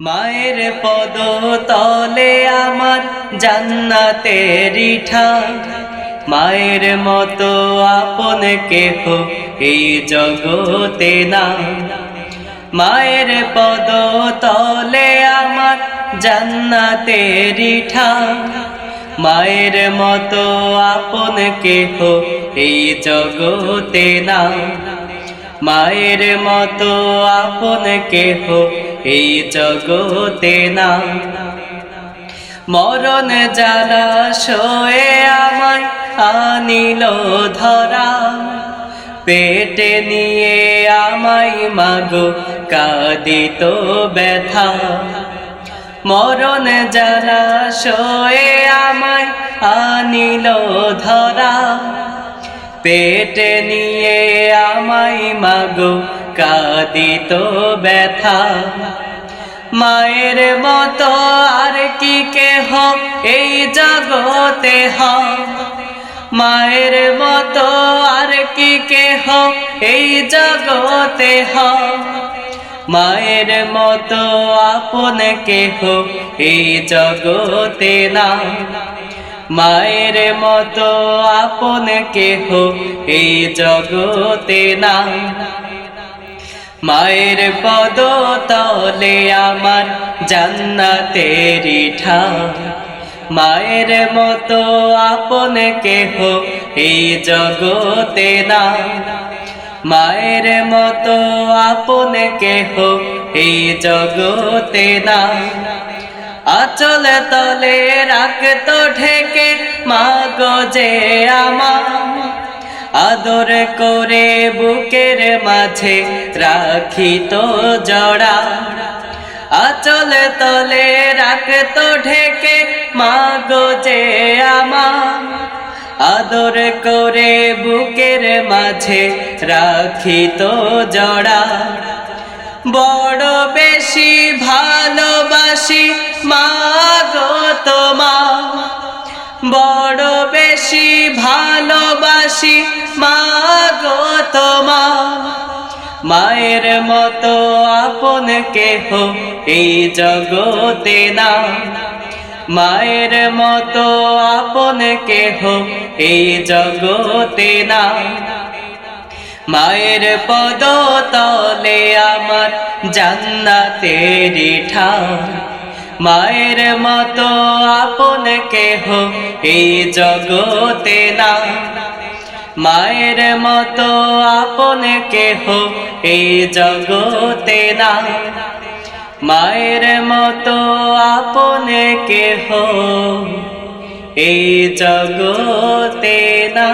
মায়ের পদ তলে আমার জান্নাতের ঠাই। মায়ের মতো আপন কেহ এই জগতে না মায়ের পদ তলে আমার জান্নাতের ঠাই। মায়ের মতো আপন কেহ এই জগতে না মায়ের মতো আপন কেহ এই জগতে না মরণ জ্বালা শোয়ে আমায় আনিল ধরা, পেটে নিয়ে আমায় মাগো কাঁদিত ব্যথা। মরণ জ্বালা শোয়ে আমায় আনিল ধরা পেটে নিয়ে আমায় মাগো কাঁদিত ব্যথা। মায়ের মতো আর কি কেহ এই জগতে হ? মায়ের মতো আর কি কেহ এই জগতে হ? মায়ের মতো আপন কেহ এই জগতে না। মায়ের মতো আপন কেহ এই জগতে না মায়ের পদ তলে আমার জান্নাতের ঠাই। মায়ের মতো আপন কেহ এই জগতে না মায়ের মতো আপন কেহ এই জগতে না আচল তলে রাখতো ঢেকে, মাগো যে আমার আদর করে বুকের মাঝে রাখিত জড়া। আচল তলে রাখতো ঢেকে, মাগো যে আমার আদর করে বুকের মাঝে রাখিত জড়া। বেশি ভালোবাসি, মা তোমা বড় বেশি ভালোবাসি, মা তোমা মায়ের মতো আপন কেহ এই জগতে না মায়ের মতো আপন কেহ এই জগতে না মায়ের পদ তলে আমার জান্নাতের ঠাই। মায়ের মতো আপন কেহ এই জগতে না মায়ের মতো আপন কেহ এই জগতে না মায়ের মতো আপন কেহ এই জগতে না